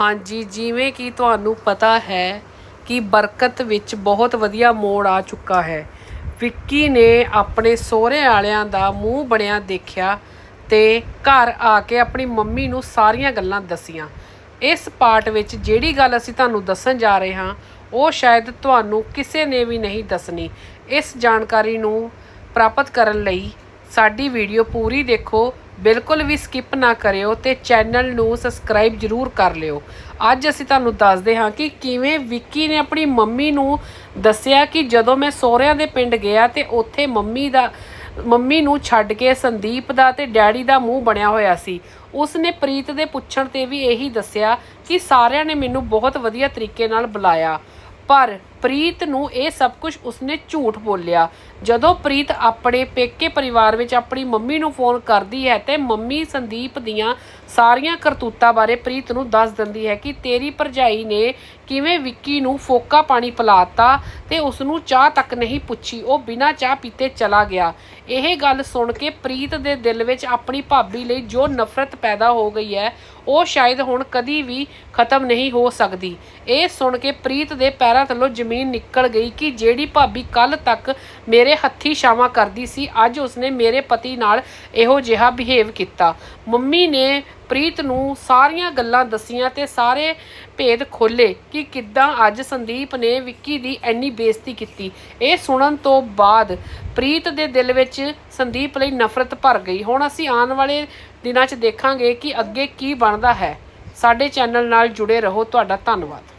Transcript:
ਹਾਂਜੀ, ਜਿਵੇਂ ਕਿ ਤੁਹਾਨੂੰ ਪਤਾ ਹੈ ਕਿ ਬਰਕਤ ਵਿੱਚ ਬਹੁਤ ਵਧੀਆ ਮੋੜ ਆ ਚੁੱਕਾ ਹੈ। ਵਿੱਕੀ ਨੇ ਆਪਣੇ ਸਹੁਰੇ ਵਾਲਿਆਂ ਦਾ ਮੂੰਹ ਬਣਿਆ ਦੇਖਿਆ ਤੇ ਘਰ ਆ ਕੇ ਆਪਣੀ ਮੰਮੀ ਨੂੰ ਸਾਰੀਆਂ ਗੱਲਾਂ ਦੱਸੀਆਂ। ਇਸ ਪਾਰਟ ਵਿੱਚ ਜਿਹੜੀ ਗੱਲ ਅਸੀਂ ਤੁਹਾਨੂੰ ਦੱਸਣ ਜਾ ਰਹੇ ਹਾਂ, ਉਹ ਸ਼ਾਇਦ ਤੁਹਾਨੂੰ ਕਿਸੇ ਨੇ ਵੀ ਨਹੀਂ ਦੱਸਣੀ। ਇਸ ਜਾਣਕਾਰੀ ਨੂੰ ਪ੍ਰਾਪਤ ਕਰਨ ਲਈ ਸਾਡੀ ਵੀਡੀਓ ਪੂਰੀ ਦੇਖੋ ਬਿਲਕੁਲ ਵੀ ਸਕਿਪ ਨਾ ਕਰਿਓ ਤੇ ਚੈਨਲ ਨੂੰ ਸਬਸਕ੍ਰਾਈਬ ਜਰੂਰ ਕਰ ਲਿਓ। ਅੱਜ ਅਸੀਂ ਤੁਹਾਨੂੰ ਦੱਸਦੇ ਹਾਂ ਕਿ ਕਿਵੇਂ ਵਿੱਕੀ ਨੇ ਆਪਣੀ ਮੰਮੀ ਨੂੰ ਦੱਸਿਆ ਕਿ ਜਦੋਂ ਮੈਂ ਸਹੁਰਿਆਂ ਦੇ ਪਿੰਡ ਗਿਆ ਤੇ ਉੱਥੇ ਮੰਮੀ ਦਾ, ਮੰਮੀ ਨੂੰ ਛੱਡ ਕੇ ਸੰਦੀਪ ਦਾ ਤੇ ਡੈਡੀ ਦਾ ਮੂੰਹ ਬਣਿਆ ਹੋਇਆ ਸੀ। ਉਸ ਨੇ ਪ੍ਰੀਤ ਦੇ ਪੁੱਛਣ ਤੇ ਵੀ ਇਹੀ ਦੱਸਿਆ ਕਿ ਸਾਰਿਆਂ ਨੇ ਮੈਨੂੰ ਬਹੁਤ ਵਧੀਆ ਤਰੀਕੇ ਨਾਲ ਬੁਲਾਇਆ। ਪਰ ਪ੍ਰੀਤ ਨੂੰ ਇਹ ਸਭ ਕੁਝ ਉਸਨੇ ਝੂਠ ਬੋਲਿਆ। ਜਦੋਂ ਪ੍ਰੀਤ ਆਪਣੇ ਪੇਕੇ ਪਰਿਵਾਰ ਵਿੱਚ ਆਪਣੀ ਮੰਮੀ ਨੂੰ ਫੋਨ ਕਰਦੀ ਹੈ ਤੇ ਮੰਮੀ ਸੰਦੀਪ ਦੀਆਂ ਸਾਰੀਆਂ ਕਰਤੂਤਾਂ ਬਾਰੇ ਪ੍ਰੀਤ ਨੂੰ ਦੱਸ ਦਿੰਦੀ ਹੈ ਕਿ ਤੇਰੀ ਭਰਜਾਈ ਨੇ ਕਿਵੇਂ ਵਿੱਕੀ ਨੂੰ ਫੋਕਾ ਪਾਣੀ ਪਿਲਾਤਾ ਤੇ ਉਸ ਨੂੰ ਚਾਹ ਤੱਕ ਨਹੀਂ ਪੁੱਛੀ, ਉਹ ਬਿਨਾਂ ਚਾਹ ਪੀਤੇ ਚਲਾ ਗਿਆ। ਇਹ ਗੱਲ ਸੁਣ ਕੇ ਪ੍ਰੀਤ ਦੇ ਦਿਲ ਵਿੱਚ ਆਪਣੀ ਭਾਬੀ ਲਈ ਜੋ ਨਫ਼ਰਤ ਪੈਦਾ ਹੋ ਗਈ ਹੈ, ਉਹ ਸ਼ਾਇਦ ਹੁਣ ਕਦੀ ਵੀ ਖਤਮ ਨਹੀਂ ਹੋ ਸਕਦੀ। ਇਹ ਸੁਣ ਕੇ ਪ੍ਰੀਤ ਦੇ ਪੈਰਾਂ ਥੱਲੋਂ ਜ਼ਮੀਨ ਨਿਕਲ ਗਈ ਕਿ ਜਿਹੜੀ ਭਾਬੀ ਕੱਲ ਤੱਕ ਮੇਰੇ ਹੱਥੀ ਛਾਵਾਂ ਕਰਦੀ ਸੀ, ਅੱਜ ਉਸਨੇ ਮੇਰੇ ਪਤੀ ਨਾਲ ਇਹੋ ਜਿਹਾ ਬਿਹੇਵ ਕੀਤਾ। ਮੰਮੀ ਨੇ ਪ੍ਰੀਤ ਨੂੰ ਸਾਰੀਆਂ ਗੱਲਾਂ ਦਸੀਆਂ ਤੇ ਸਾਰੇ ਭੇਦ ਖੋਲੇ ਕਿ ਕਿੱਦਾਂ ਅੱਜ ਸੰਦੀਪ ਨੇ ਵਿੱਕੀ ਦੀ ਐਨੀ ਬੇਇੱਜ਼ਤੀ ਕੀਤੀ। ਇਹ ਸੁਣਨ ਤੋਂ ਬਾਅਦ ਪ੍ਰੀਤ ਦੇ ਦਿਲ ਵਿੱਚ ਸੰਦੀਪ ਲਈ ਨਫ਼ਰਤ ਭਰ ਗਈ। ਹੁਣ ਅਸੀਂ ਆਉਣ ਵਾਲੇ ਦਿਨਾਂ 'ਚ ਦੇਖਾਂਗੇ ਕਿ ਅੱਗੇ ਕੀ ਬਣਦਾ ਹੈ। ਸਾਡੇ ਚੈਨਲ ਨਾਲ ਜੁੜੇ ਰਹੋ। ਤੁਹਾਡਾ ਧੰਨਵਾਦ।